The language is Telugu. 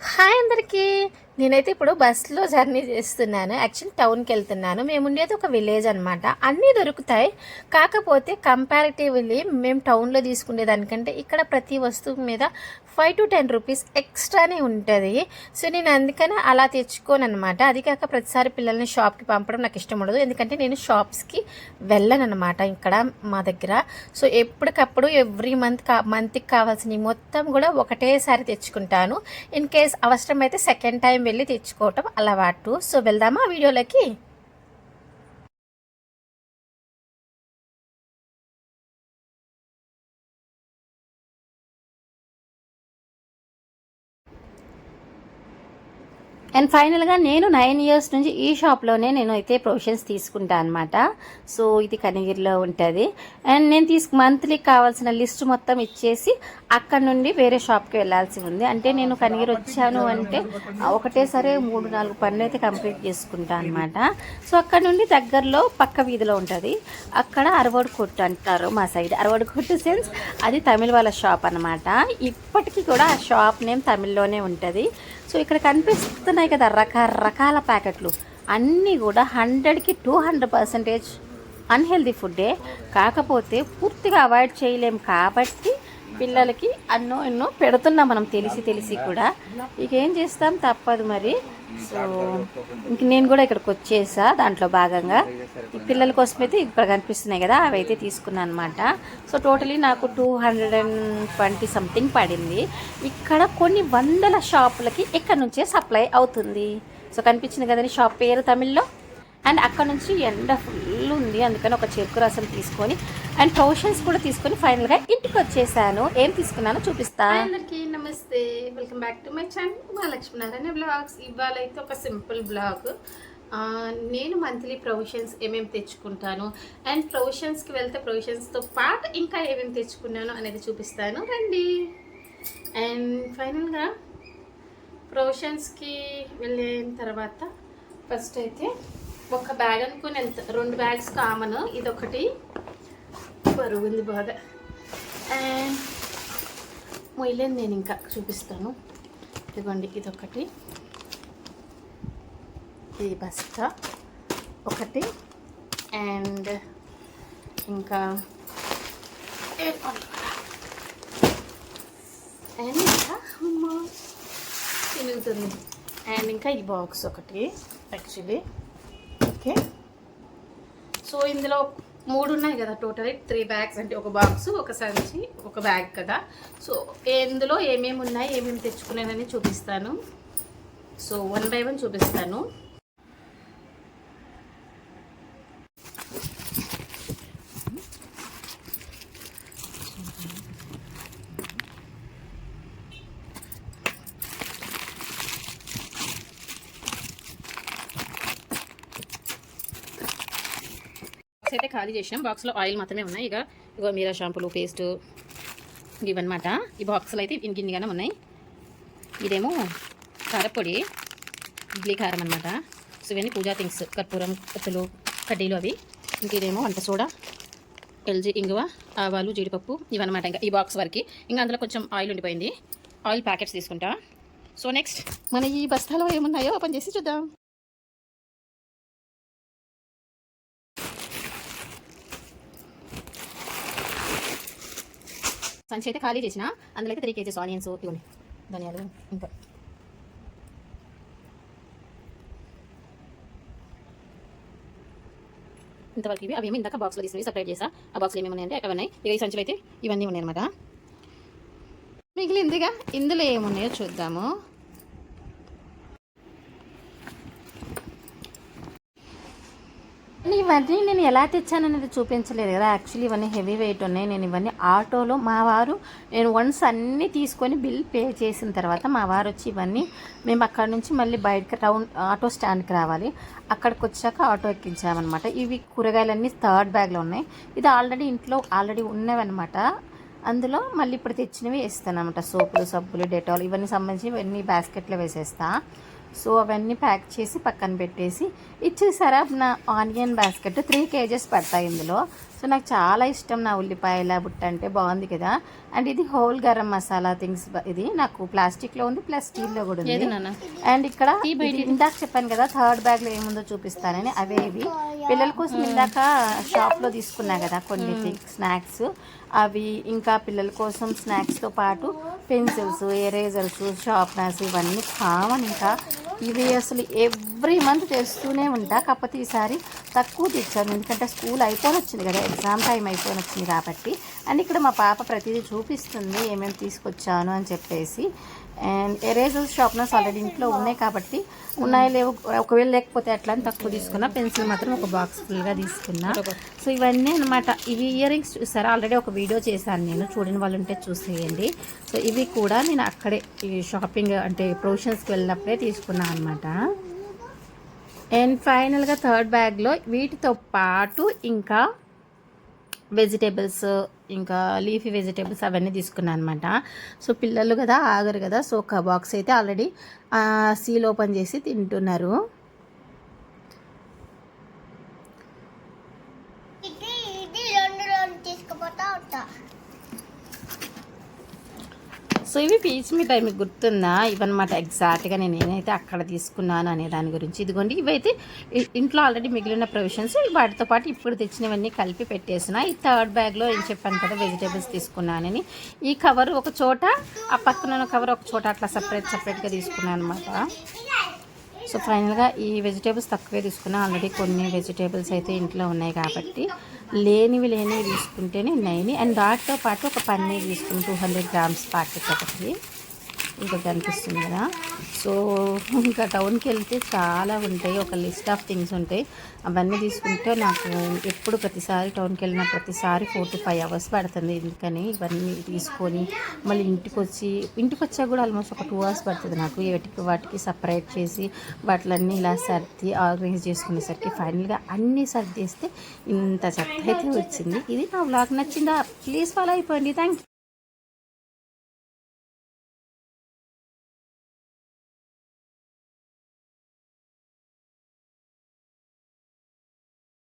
హాయ్ అందరికీ. నేనైతే ఇప్పుడు బస్సులో జర్నీ చేస్తున్నాను. యాక్చువల్లీ టౌన్కి వెళ్తున్నాను మేము ఉండేది ఒక విలేజ్ అనమాట అన్నీ దొరుకుతాయి. కాకపోతే కంపారిటివ్లీ మేము టౌన్లో తీసుకునే దానికంటే ఇక్కడ ప్రతి వస్తువు మీద ఫైవ్ టు టెన్ రూపీస్ ఎక్స్ట్రానే ఉంటుంది. సో నేను అందుకని అలా తెచ్చుకోను అనమాట అది కాక ప్రతిసారి పిల్లల్ని షాప్కి పంపడం నాకు ఇష్టం ఉండదు. ఎందుకంటే నేను షాప్స్కి వెళ్ళను అనమాట ఇక్కడ మా దగ్గర. సో ఎప్పటికప్పుడు ఎవ్రీ మంత్ కా మంత్కి కావాల్సినవి మొత్తం కూడా ఒకటేసారి తెచ్చుకుంటాను. ఇన్ కేస్ అవసరం అయితే సెకండ్ టైం వెళ్ళి తెచ్చుకోవటం అలవాటు. సో వెళ్దామా వీడియోలోకి? అండ్ ఫైనల్గా నేను నైన్ ఇయర్స్ నుంచి ఈ షాప్లోనే నేను అయితే ప్రొవిషన్స్ తీసుకుంటాను అనమాట సో ఇది కనిగిరిలో ఉంటుంది. అండ్ నేను తీసుకు మంత్లీ కావాల్సిన లిస్ట్ మొత్తం ఇచ్చేసి అక్కడ నుండి వేరే షాప్కి వెళ్ళాల్సి ఉంది. అంటే నేను కనిగిరి వచ్చాను అంటే ఒకటేసారి మూడు నాలుగు పనులు అయితే కంప్లీట్ చేసుకుంటాను అనమాట సో అక్కడ నుండి దగ్గరలో పక్క వీధిలో ఉంటుంది. అక్కడ అరవడు కొట్టు అంటారు మా సైడ్ అరవడు కొట్టు సెన్స్ అది తమిళ వాళ్ళ షాప్ అనమాట ఇప్పటికీ కూడా ఆ షాప్ నేమ్ తమిళ్ళోనే ఉంటుంది. సో ఇక్కడ కనిపిస్తున్నాయి కదా రకరకాల ప్యాకెట్లు. అన్నీ కూడా హండ్రెడ్కి టూ హండ్రెడ్ పర్సెంటేజ్ అన్హెల్దీ ఫుడ్డే కాకపోతే పూర్తిగా అవాయిడ్ చేయలేం కాబట్టి పిల్లలకి అన్నో ఎన్నో పెడుతున్నాం మనం తెలిసి తెలిసి కూడా. ఇక ఏం చేస్తాం? తప్పదు మరి. సో ఇంక నేను కూడా ఇక్కడికి వచ్చేసా దాంట్లో భాగంగా. పిల్లల కోసం అయితే ఇక్కడ కనిపిస్తున్నాయి కదా అవి అయితే తీసుకున్నాను అనమాట సో టోటలీ నాకు two hundred and twenty something పడింది. ఇక్కడ కొన్ని వందల షాపులకి ఇక్కడ నుంచే సప్లై అవుతుంది. సో కనిపించింది కదండి షాప్ పేరు తమిళ్ళో? అండ్ అక్కడ నుంచి ఎండ ఫుల్ ఉంది. అందుకని ఒక చెరుకు రసం తీసుకొని అండ్ ప్రొవిషన్స్ కూడా తీసుకొని ఫైనల్గా ఇంటికి వచ్చేసాను. ఏం తీసుకున్నానో చూపిస్తా. అందరికీ నమస్తే. Welcome back to my channel Mahalakshmi blogs. ఇవాళ అయితే ఒక సింపుల్ బ్లాగ్. నేను మంత్లీ ప్రొవిషన్స్ ఏమేమి తెచ్చుకుంటాను అండ్ ప్రొవిషన్స్కి వెళ్తే ప్రొవిషన్స్తో పాటు ఇంకా ఏమేమి తెచ్చుకున్నాను అనేది చూపిస్తాను. రండి. అండ్ ఫైనల్గా ప్రొవిషన్స్కి వెళ్ళిన తర్వాత ఫస్ట్ అయితే ఒక బ్యాగ్ అనుకుని ఎంత? రెండు బ్యాగ్స్ కామన్ ఇదొకటి. బరువుంది బాగా అండ్ మొయ్యలేదు నేను ఇంకా. చూపిస్తాను. ఇదిగోండి ఇదొకటి. ఇది బస్తా. ఒకటి. అండ్ ఇంకా అండ్ ఇంకా? తిరుగుతుంది. అండ్ ఇంకా ఈ బాక్స్ ఒకటి యాక్చువల్లీ ఓకే. సో ఇందులో మూడు ఉన్నాయి కదా టోటల్. త్రీ బ్యాగ్స్ అంటే ఒక బాక్స్ ఒక సంచి ఒక బ్యాగ్ కదా. సో ఇందులో ఏమేమి ఉన్నాయి ఏమేమి తెచ్చుకున్నానని చూపిస్తాను. సో వన్ బై వన్ చూపిస్తాను. బాక్స్ అయితే ఖాళీ చేసినాం. బాక్స్లో ఆయిల్ మాత్రమే ఉన్నాయి. ఇక ఇగో మీరా షాంపూలు పేస్ట్ ఇవన్నమాట. ఈ బాక్స్లో అయితే ఇన్ని ఉన్నాయి. ఇదేమో కారపొడి ఇడ్లీ కారం అనమాట సో ఇవన్నీ పూజా థింగ్స్ కర్పూరం కత్తులు కడ్డీలు అవి. ఇంక ఇదేమో వంట సోడా ఎల్జీ ఇంగువ ఆవాలు జీడిపప్పు ఇవన్నమాట ఇంకా ఈ బాక్స్ వరకు. ఇంకా అందులో కొంచెం ఆయిల్ ఉండిపోయింది. ఆయిల్ ప్యాకెట్స్ తీసుకుంటా. సో నెక్స్ట్ మన ఈ బస్తాలో ఏమున్నాయో ఓపెన్ చేసి చూద్దాం. సంచి అయితే ఖాళీ చేసిన అందులో అయితే త్రీ కేజీస్ ఆనియన్స్ ఇవ్వండి. ధనియాలు ఇంకా. ఇంతవరకు ఇవి అవి ఇందాక బాక్స్లో తీసుకుని సపరేట్ చేసా. ఆ బాక్స్లో ఏమేమి ఉన్నాయంటే అవి ఉన్నాయి. ఇక ఈ సంచులు అయితే ఇవన్నీ ఉన్నాయి అనమాట మిగిలిందిగా ఇందులో ఏమున్నాయో చూద్దాము. ఇవన్నీ నేను ఎలా తెచ్చాననేది చూపించలేదు కదా. యాక్చువల్లీ ఇవన్నీ హెవీ వెయిట్ ఉన్నాయి. నేను ఇవన్నీ ఆటోలో మా వారు నేను వన్స్ అన్నీ తీసుకొని బిల్ పే చేసిన తర్వాత మా వారు వచ్చి ఇవన్నీ మేము అక్కడ నుంచి మళ్ళీ బయటకి టౌన్ ఆటో స్టాండ్కి రావాలి. అక్కడికి వచ్చాక ఆటో ఎక్కించామన్నమాట. ఇవి కూరగాయలన్నీ థర్డ్ బ్యాగ్లో ఉన్నాయి. ఇది ఆల్రెడీ ఇంట్లో ఆల్రెడీ ఉన్నవన్నమాట. అందులో మళ్ళీ ఇప్పుడు తెచ్చినవి వేస్తాను అనమాట సోపులు సబ్బులు డెటాల్ ఇవన్నీ సంబంధించి ఇవన్నీ బాస్కెట్లో వేసేస్తాను సో అవన్నీ ప్యాక్ చేసి పక్కన పెట్టేసి. ఇచ్చేసారా? నా ఆనియన్ బాస్కెట్ త్రీ కేజెస్ పడతాయి ఇందులో. సో నాకు చాలా ఇష్టం నా ఉల్లిపాయల బుట్ట అంటే బాగుంది కదా. అండ్ ఇది హోల్ గరం మసాలా థింగ్స్ ఇది నాకు ప్లాస్టిక్లో ఉంది ప్లస్ స్టీల్లో కూడా ఉంది. అండ్ ఇక్కడ ఇది ఇందాక చెప్పాను కదా థర్డ్ బ్యాగ్లో ఏముందో చూపిస్తానని. అవే ఇవి. పిల్లల కోసం ఇందాక షాప్లో తీసుకున్నా కదా కొన్ని స్నాక్స్. అవి ఇంకా పిల్లల కోసం స్నాక్స్తో పాటు పెన్సిల్స్ ఎరేజర్స్ షార్ప్నర్స్ ఇవన్నీ కామన్ ఇంకా. ఇవి అసలు ఎవ్రీ మంత్ తెస్తూనే ఉంటా కాకపోతే ఈసారి తక్కువ తెచ్చాను. ఎందుకంటే స్కూల్ అయిపోయి వచ్చింది కదా ఎగ్జామ్ టైం అయిపోయి వచ్చింది కాబట్టి. అండ్ ఇక్కడ మా పాప ప్రతిదీ చూపిస్తుంది ఏమేమి తీసుకొచ్చాను అని చెప్పేసి. అండ్ ఎరేజర్స్ షార్ప్నర్స్ ఆల్రెడీ ఇంట్లో ఉన్నాయి కాబట్టి ఉన్నాయో లేవు ఒకవేళ లేకపోతే అట్లా అని తక్కువ తీసుకున్నా పెన్సిల్ మాత్రం ఒక బాక్స్ ఫుల్గా తీసుకున్నా. సో ఇవన్నీ అనమాట ఇవి ఇయర్ రింగ్స్ చూసారా? ఆల్రెడీ ఒక వీడియో చేశాను నేను. చూడని వాళ్ళు ఉంటే చూసేయండి. సో ఇవి కూడా నేను అక్కడే ఈ షాపింగ్ అంటే ప్రొవిషన్స్కి వెళ్ళినప్పుడే తీసుకున్నాను అనమాట అండ్ ఫైనల్గా థర్డ్ బ్యాగ్లో వీటితో పాటు ఇంకా వెజిటేబుల్స్ ఇంకా లీఫీ వెజిటేబుల్స్ అవన్నీ తీసుకున్నాను అనమాట సో పిల్లలు కదా ఆగరు కదా. సో ఒక బాక్స్ అయితే ఆల్రెడీ సీల్ ఓపెన్ చేసి తింటున్నారు ఇది ఇది రెండు రెండు తీసుకుపోతా ఉంటా సో ఇవి పీచ్ మిఠాయి మీకు గుర్తుందా? ఇవన్నమాట ఎగ్జాక్ట్గా నేను నేనైతే అక్కడ తీసుకున్నాను అనే దాని గురించి. ఇదిగోండి ఇవైతే ఇంట్లో ఆల్రెడీ మిగిలిన ప్రొవిషన్స్ వాటితో పాటు ఇప్పుడు తెచ్చినవన్నీ కలిపి పెట్టేసిన. ఈ థర్డ్ బ్యాగ్లో ఏం చెప్పాను కదా వెజిటేబుల్స్ తీసుకున్నానని ఈ కవర్ ఒక చోట ఆ పక్కన ఉన్న కవర్ ఒక చోట అట్లా సపరేట్ సపరేట్గా తీసుకున్నాను అనమాట సో ఫైనల్గా ఈ వెజిటేబుల్స్ తక్కువే తీసుకున్నా. ఆల్రెడీ కొన్ని వెజిటేబుల్స్ అయితే ఇంట్లో ఉన్నాయి కాబట్టి లేనివి లేనివి తీసుకుంటేనే నైని. అండ్ దాటితో పాటు ఒక పన్నీర్ తీసుకుని టూ హండ్రెడ్ గ్రామ్స్ ప్యాకెట్ ఒకటి. ఇంకా కనిపిస్తుంది కదా. సో ఇంకా టౌన్కి వెళ్తే చాలా ఉంటాయి. ఒక లిస్ట్ ఆఫ్ థింగ్స్ ఉంటాయి. అవన్నీ తీసుకుంటే నాకు ఎప్పుడు ప్రతిసారి టౌన్కి వెళ్ళిన ప్రతిసారి ఫోర్ టు ఫైవ్ అవర్స్ పడుతుంది. ఎందుకని ఇవన్నీ తీసుకొని మళ్ళీ ఇంటికి వచ్చి ఇంటికి వచ్చాక కూడా ఆల్మోస్ట్ ఒక టూ అవర్స్ పడుతుంది నాకు. వాటికి వాటికి సపరేట్ చేసి వాటిలన్నీ ఇలా సర్ది ఆర్గనైజ్ చేసుకునేసరికి ఫైనల్గా అన్నీ సర్దేస్తే ఇంత చెత్త అయితే వచ్చింది. ఇది నా బ్లాగ్ నచ్చిందా? ప్లీజ్ ఫాలో అయిపోండి. థ్యాంక్